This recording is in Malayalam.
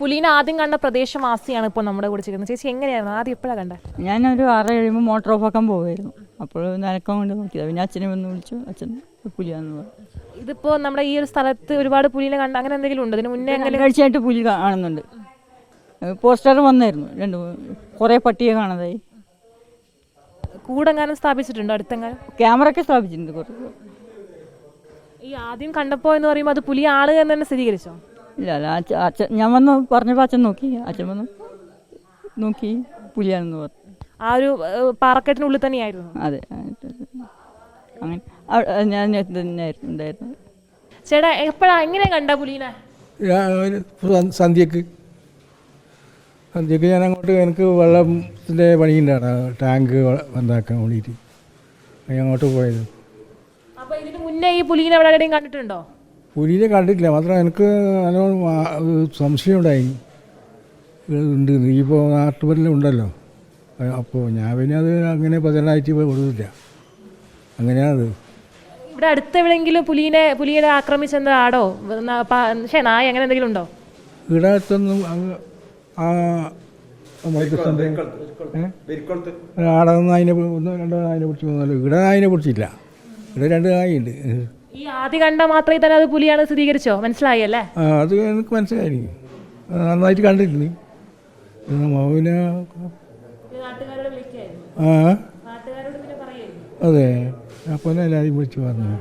പുലീനെ ആദ്യം കണ്ട പ്രദേശവാസിയാണ് ഇപ്പോൾ നമ്മുടെ കൂടെ ചേരുന്നത് ചേച്ചി എങ്ങനെയായിരുന്നു? ആദ്യം എപ്പോഴാണ് കണ്ടത് ഞാനൊരു ആറ് കഴിയുമ്പോൾ മോട്ടോർ ഓഫ് ആക്കാൻ പോകുമായിരുന്നു അപ്പോൾ നനക്കം കൊണ്ട് നോക്കിയത്. പിന്നെ അച്ഛനെ വന്ന് വിളിച്ചു. അച്ഛൻ പുലിയാന്ന് പറഞ്ഞു. ഇതിപ്പോൾ നമ്മുടെ ഈ ഒരു സ്ഥലത്ത് ഒരുപാട് പുലീനെ കണ്ട അങ്ങനെ എന്തെങ്കിലും ഉണ്ട്? ഇതിന് മുന്നേ അങ്ങനെ കഴിച്ചായിട്ട് പുലി കാണുന്നുണ്ട്. പോസ്റ്റർ വന്നായിരുന്നു. രണ്ട് കുറെ കുറേ പട്ടിയെ കാണാതായി. കൂടെങ്ങാനും സ്ഥാപിച്ചിട്ടുണ്ടോ? അടുത്തെങ്ങാനും? ക്യാമറ ഒക്കെ സ്ഥാപിച്ചിട്ടുണ്ട് കുറച്ച്. ഈ ആദ്യം കണ്ടപ്പോൾ എന്ന് പറയുമ്പോൾ അത് പുലി ആൾ എന്ന് തന്നെ സ്ഥിരീകരിച്ചോ? ഇല്ല അല്ല അച്ഛൻ അച്ഛൻ ഞാൻ വന്ന് പറഞ്ഞപ്പോൾ അച്ഛൻ നോക്കി. അച്ഛൻ വന്ന് നോക്കി പുലിയാണെന്ന് പറഞ്ഞു. ആ ഒരു പാറക്കെട്ടിനുള്ളിൽ തന്നെയായിരുന്നു? അതെ. അങ്ങനെ ഞാൻ തന്നെയായിരുന്നു ഉണ്ടായിരുന്നു. ചേട്ടാ എപ്പോഴാ എങ്ങനെ കണ്ട പുലീനെ? സന്ധ്യക്ക്. സന്ധ്യക്ക് ഞാൻ അങ്ങോട്ട് എനിക്ക് വെള്ളത്തിന്റെ പണിയുണ്ടാണ്. ടാങ്ക് എന്താക്കാൻ വന്നാക്കാൻ വേണ്ടിയിട്ട്. ഞാൻ അങ്ങോട്ട് പോയത്. അപ്പോൾ ഇതിന് മുന്നേ ഈ പുലീനെ എവിടെ എവിടെയും കണ്ടിട്ടുണ്ടോ? പുലിനെ കണ്ടിട്ടില്ല. മാത്രം എനിക്ക് നല്ലോണം ഒരു സംശയം ഉണ്ടായി. ഉണ്ട് നീ ഇപ്പോൾ നാട്ടുപുറലും ഉണ്ടല്ലോ. അപ്പോൾ ഞാൻ പിന്നെ അത് അങ്ങനെ പ്രചരണമായിട്ട് കൊടുത്തില്ല. അങ്ങനെയാണത് ഇവിടെ അടുത്ത് എവിടെയെങ്കിലും പുലീനെ പുലിയെ ആക്രമിച്ചെന്ന ആടോ പക്ഷേ നായ അങ്ങനെ എന്തെങ്കിലും ഉണ്ടോ? ഇവിടെ അടുത്തൊന്നും അങ്ങ് ആ നമ്മളെ കൃഷ്ണന്റെ ആടെ നിന്ന് അതിനെ ഒന്നോ രണ്ടോ അതിനെ പിടിച്ച് പോകുന്നല്ലോ ഇവിടെ അതിനെ പിടിച്ചില്ല. ഇവിടെ രണ്ട് നായുണ്ട്. ഈ ആദ്യ കണ്ട മാത്രമേ തന്നെ അത് പുലിയാണ് സ്ഥിരീകരിച്ചോ? മനസ്സിലായി അല്ലേ? അത് എനിക്ക് മനസ്സിലായി. നന്നായിട്ട് കണ്ടിരുന്നു പിന്നെ ആ അതെ. അപ്പോൾ എല്ലാവരും വിളിച്ച് പറഞ്ഞു.